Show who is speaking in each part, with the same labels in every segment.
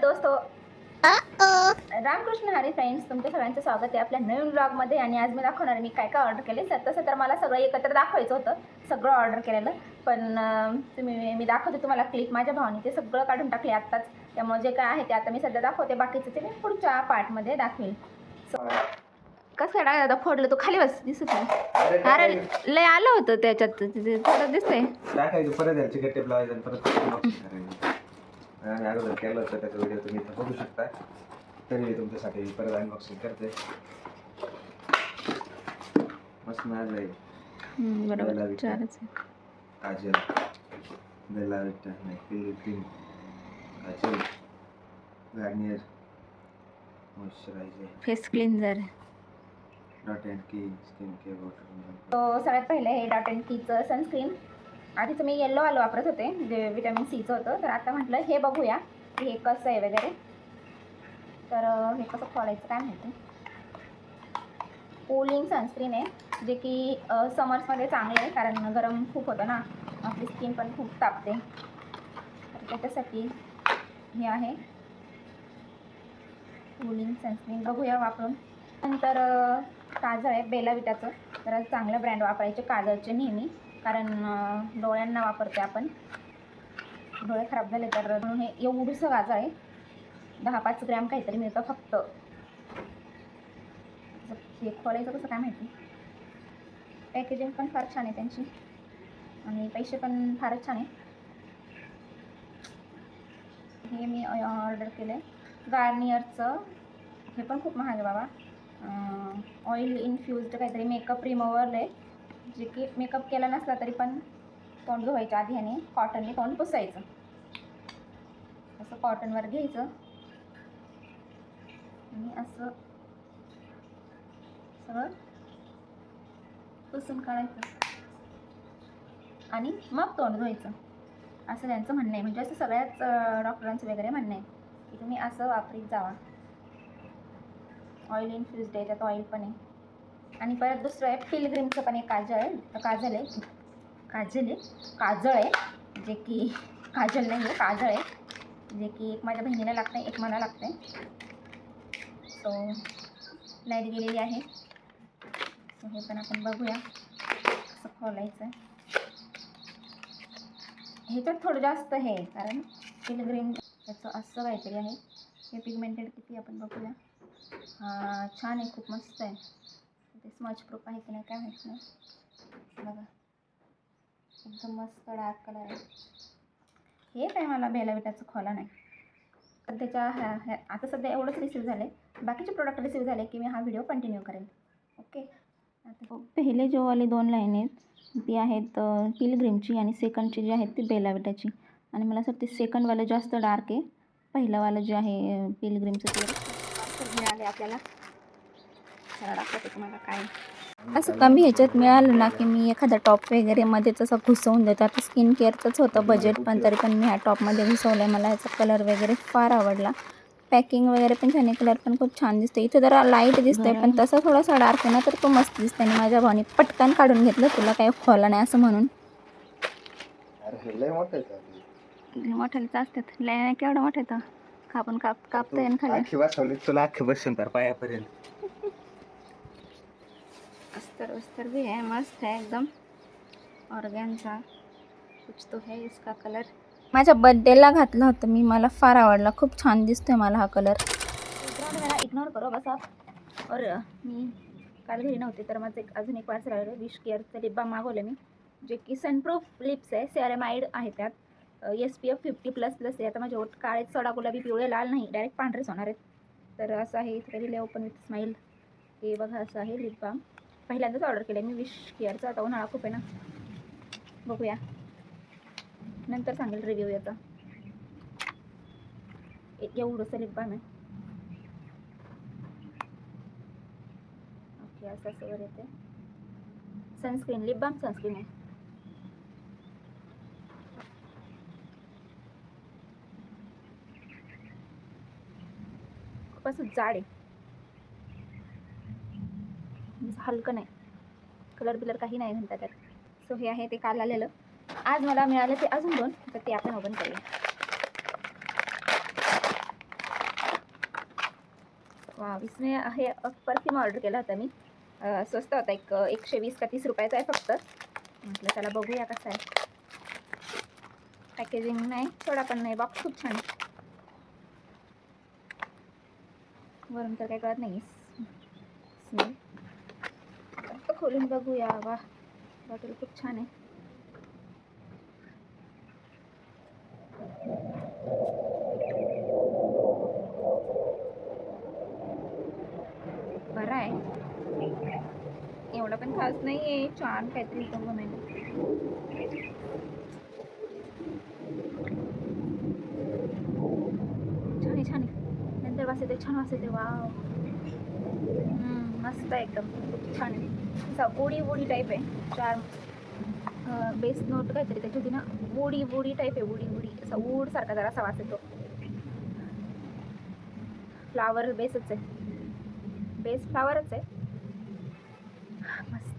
Speaker 1: दोस्तो रामकृष्ण हरी फ्रेंड्स तुमच्या सगळ्यांचं स्वागत आहे आपल्या नवीन ब्लॉगमध्ये. आणि आज मी दाखवणार आहे मी काय काय ऑर्डर केले. तर तसं तर मला सगळं एकत्र दाखवायचं होतं सगळं ऑर्डर केलेलं. पण तुम्ही मी दाखवते तुम्हाला क्लिप माझ्या भावाने ते सगळं काढून टाकले आत्ताच. त्यामुळे जे काय आहे ते आता मी सध्या दाखवते. बाकीचं ते मी पुढच्या पार्टमध्ये दाखवेल. कसं काय आता फोडलं तो खाली बस दिसत नाही. अरे लय आलं होतं त्याच्यात. थोडं दिसतंय.
Speaker 2: आणि अगोदर केलं होतं त्याचा व्हिडिओ तुम्ही इथं बघू शकता. तरी मी तुमच्यासाठी परत अनबॉक्सिंग करते. मस्त मिळालंय बेला विटा.
Speaker 1: आहे.
Speaker 2: काजल बेला विटा नाही पिल्ली cream kajal Garnier. Moisturiser
Speaker 1: face cleanser.
Speaker 2: Dot and key skin care water.
Speaker 1: तो सगळ्यात पहिलं हे डॉट अँड कीचं सनस्क्रीन आधीच मी येल्लो वालं वापरत होते जे विटॅमिन सीचं होतं. तर आता म्हटलं हे बघूया की हे कसं आहे वगैरे. तर हे कसं खोलायचं काय माहिती? कूलिंग सनस्क्रीन आहे जे की समर्समध्ये चांगलं आहे कारण गरम खूप होतं ना. आपली स्किन पण खूप तापते. तर त्याच्यासाठी हे आहे. कूलिंग सनस्क्रीन बघूया वापरून. नंतर काजळ आहे बेला विटाचं तर चांगलं ब्रँड वापरायचे काजळचे नेहमी. कारण डोळ्यांना वापरते आपण. डोळे खराब झाले तर म्हणून हे एवढंसं काजळ आहे. दहा पाच ग्रॅम काहीतरी मिळतं फक्त. हे खोळायचं कसं काय माहिती? पॅकेजिंग पण फार छान आहे त्यांची. आणि पैसे पण फारच छान आहे. हे मी ऑर्डर केलं आहे गार्नियरचं हे पण खूप महाग आहे बाबा. ऑइल इन्फ्युज्ड काहीतरी मेकअप रिमूव्हर आहे जे की मेकअप केला नसला तरी पण तोंड धुवायच्या आधी आणि कॉटनने तोंड पुसायचं. असं कॉटनवर घ्यायचं. आणि असं सगळं पुसून काढायचं. आणि मग तोंड धुवायचं. असं त्यांचं म्हणणं आहे. म्हणजे असं सगळ्याच डॉक्टरांचं वगैरे म्हणणं आहे की तुम्ही असं वापरीत जावा. ऑइल इन्फ्युज्ड आहे त्यात ऑइल पण आहे. आणि परत दुसरं आहे पिलग्रीमचं पण एक काजळ आहे. काजल आहे. काजल आहे. काजळ आहे. जे की काजल नाही आहे काजळ आहे. जे की एक माझ्या बहिणीला लागतं आहे एक मला लागतं आहे सो लाइट गेलेली आहे. सो हे पण आपण बघूया. कसं खोलायचं आहे. तर थोडं जास्त हे आहे, कारण पिलग्रीम त्याचं असं काहीतरी आहे. हे पिगमेंटेड किती आपण बघूया. छान आहे खूप मस्त आहे. ते स्मच प्रूफ आहे की नाही काय माहीत नाही. बघा. एकदम मस्त डार्क कलर आहे. हे काय मला बेलाविटाचं खोला नाही. सध्याच्या ह्या ह्या आता सध्या एवढंच रिसीव झालं आहे बाकीचे प्रोडक्ट रिसीव झाले की मी हा व्हिडिओ कंटिन्यू करेल ओके आता पहिले जो वाले दोन लाईन आहेत ती आहेत पिलग्रीमची आणि सेकंडची जी आहेत ती बेलाविटाची आणि मला असं वाटते सेकंडवालं जास्त डार्क आहे. पहिलंवालं जे आहे पिलग्रीमचं ते. मिळाले आपल्याला. दाखवते तुम्हाला काय? असं कमी ह्याच्यात मिळालं ना की मी एखादा टॉप वगैरे मध्येच असं घुसवून देतो. आता स्किन केअरचंच होतं बजेट पण तरी पण मी ह्या टॉपमध्ये घुसवलं आहे मला ह्याचा कलर वगैरे फार आवडला. पॅकिंग वगैरे पण छान कलर पण खूप छान दिसते इथे जरा लाइट दिसतंय पण तसा थोडासा डार्क आहे ना तर तो मस्त दिसतंय. आणि माझ्या भावाने पटकन काढून घेतलं. तुला काही खोला नाही असं म्हणून. मोठ्यालाच असतात. लय नाही केवढं मोठं येतं कापून काप कापता येईन खाली.
Speaker 2: तुला आखी बसून तर पायापर्यंत.
Speaker 1: अस्तर वस्तर भी है मस्त है एकदम। ऑर्गॅनचा कुछ तो है इसका कलर माझ्या बड्डेला घातला होता मी मला फार आवडला खूप छान दिसतोय मला हा कलर इग्नोर करो बस। आप और मी काल घरी नव्हते तर माझं एक अजून एक पार्सल आलेलं विश केअरचं लिप बाम मागवलं मी जे की सनप्रूफ लिप्स आहे सेरमाइड आहे त्यात. S P F fifty plus plus आहे आता माझे ओठ काळे सडा गुलाबी पिवळे लाल नाही डायरेक्ट पांढरेच होणार आहेत. तर असं आहे इथे दिले ओपन विथ स्माईल हे बघा असं आहे लिप बाम पहिल्यांदाच ऑर्डर केलं मी विश केअरचा आता उन्हाळा खूप आहे ना. बघूया. नंतर सांगेल रिव्ह्यू याचा. ए- एवढंसं लिप बाम आहे. ओके असं असं वर येते सनस्क्रीन लिप बाम सनस्क्रीन आहे. खूप असं जाड आहे. म्हणजे हलकं नाही. कलर बिलर काही नाही म्हणतात त्यात सो हे आहे ते काल आलेलं. आज मला मिळालं ते अजून दोन तर ते आपण ओपन करूया. वा इसने हे परफ्यूम ऑर्डर केला होता मी. स्वस्त होता. एक एकशे वीस का तीस रुपयाचा आहे फक्त. म्हटलं त्याला बघूया कसं आहे. पॅकेजिंग नाही थोडा पण नाही. बॉक्स खूप छान आहे. वरून तर काही कळत नाही स्मेल खोलून बघूया वा. बॉटल खूप छान आहे. बरं आहे. एवढं पण खास नाही आहे छान काहीतरी होतं नाही छान आहे छान आहे. नंतर वास येते छान वास येते वाव. हम्म, मस्त आहे एकदम. खूप छान आहे. असा बुडी बुडी टाईप आहे. चार बेस नोट काहीतरी. त्याची होती ना बुडी बुडी टाईप आहे. बुडी बुडी असा वूड जरा असा वास येतो. फ्लावर बेसच आहे. बेस फ्लावरच आहे. मस्त.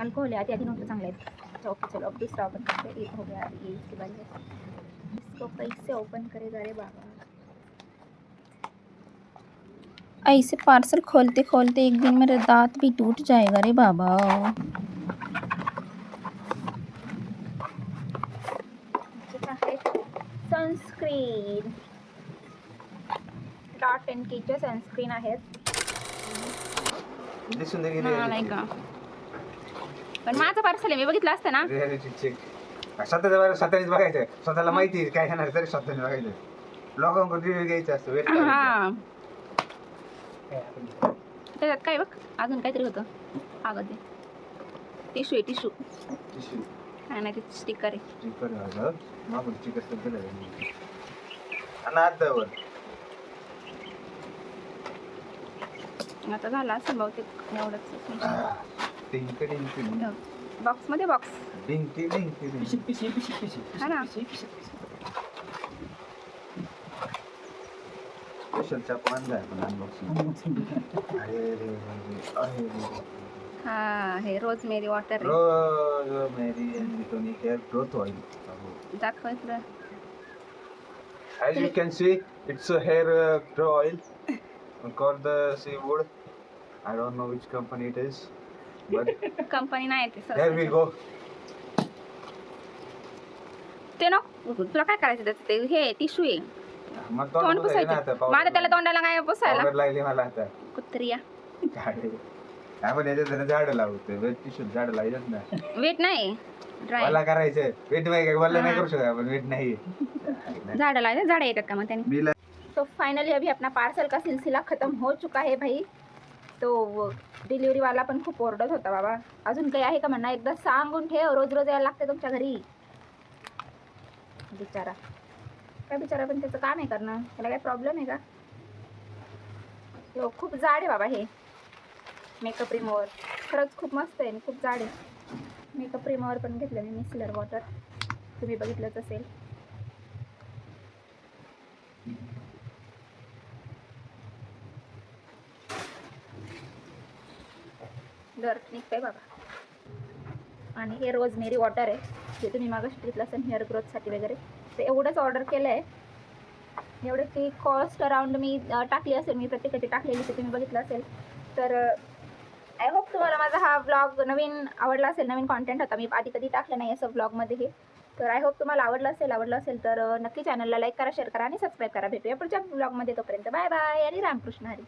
Speaker 1: अल्कोहोल आहे आधी आधी नव्हतं चांगलं आहे ओके चलो अब दुसरा ओपन करते. एक हो गया अभी ये इसके बाद है। इसको कैसे ओपन रे बाबा.
Speaker 3: ऐसे पार्सल खोलते खोलते एक दिन मेरा दांत भी टूट जाएगा रे बाबा।
Speaker 1: सनस्क्रीन। डॉट एन कीचे सनस्क्रीन आहेत
Speaker 2: दिसून दे
Speaker 1: नाही का? पण माझं पार्सल आहे मी बघितलं असतं ना.
Speaker 2: रियालिटी चेक स्वतःच्या बाहेर स्वतःच बघायचं. स्वतःला माहिती आहे काय येणार तरी स्वतःने बघायचं. लोकांकडून रिव्ह्यू घ्यायचं असतं वेट
Speaker 1: हा. त्याच्यात काय बघ अजून काहीतरी होतं. अगं ते टिशू आहे टिशू. काय नाही ते स्टिकर आहे. आता झाला असं बहुतेक एवढंच. बॉक्समध्ये बॉक्स. हा ना.
Speaker 2: स्पेशलचा पान आहे पण अनबॉक्सिंग अरे रे रे रे, अरे रे रे.
Speaker 1: हा हे rosemary water
Speaker 2: rosemary tonic hair growth oil
Speaker 1: दाखव इकडं
Speaker 2: As you can see, it's a hair uh, grow oil called the Seawood. I don't know which company it is, but
Speaker 1: company नाही ते
Speaker 2: there we go.
Speaker 1: ते ना तुला काय करायचं त्याचं ते हे टिशू आहे
Speaker 2: मग
Speaker 1: तोंड
Speaker 2: पुसायचं.
Speaker 1: माझं त्याला तोंडाला काय पुसायला?
Speaker 2: लागली मला आता.
Speaker 1: कुत्रिया
Speaker 2: काय आपण याच्यात जरा झाड लावतो वेट झाड लावायचं ना.
Speaker 1: वेट नाही. ड्राय
Speaker 2: मला करायचं वेट नाही मला नाही. करू शकत आपण. वेट नाही.
Speaker 1: झाडं लावायचं झाडं येतात का मग त्याने?
Speaker 2: मी
Speaker 1: तो फाइनली अभी अपना पार्सल का सिलसिला ख़त्म हो चुका है भाई. तो डिलिव्हरी वाला पण खूप ओरडत होता बाबा. अजून काही आहे का म्हणा एकदा सांगून ठेव. रोज रोज यायला लागते तुमच्या घरी. बिचारा. काय बिचारा पण त्याचं काम आहे करणं. त्याला काय प्रॉब्लेम आहे का? हो खूप जाड आहे बाबा हे. मेकअप रिमोवर खरंच खूप मस्त आहे आणि खूप जाड आहे. मेकअप रिमोवर पण घेतलं मी मिसलर वॉटर तुम्ही बघितलंच असेल. डर्ट निघतंय बाबा. आणि हे रोज मेरी वॉटर आहे जे तुम्ही मागं घेतलं असेल हेअर ग्रोथसाठी वगैरे. ते एवढंच ऑर्डर केलं आहे एवढं ती कॉस्ट अराउंड मी टाकली असेल मी प्रत्येकाची टाकलेली ते तुम्ही बघितलं असेल. तर आय होप तुम्हाला माझा हा ब्लॉग नवीन आवडला असेल नवीन कॉन्टेंट होता. मी आधी कधी टाकलं नाही असं ब्लॉगमध्ये हे तर आय होप तुम्हाला आवडलं असेल आवडलं असेल तर नक्की चॅनलला लाईक करा शेअर करा आणि सबस्क्राईब करा. भेटूया पुढच्या ब्लॉगमध्ये तोपर्यंत. बाय बाय आणि रामकृष्ण हरी.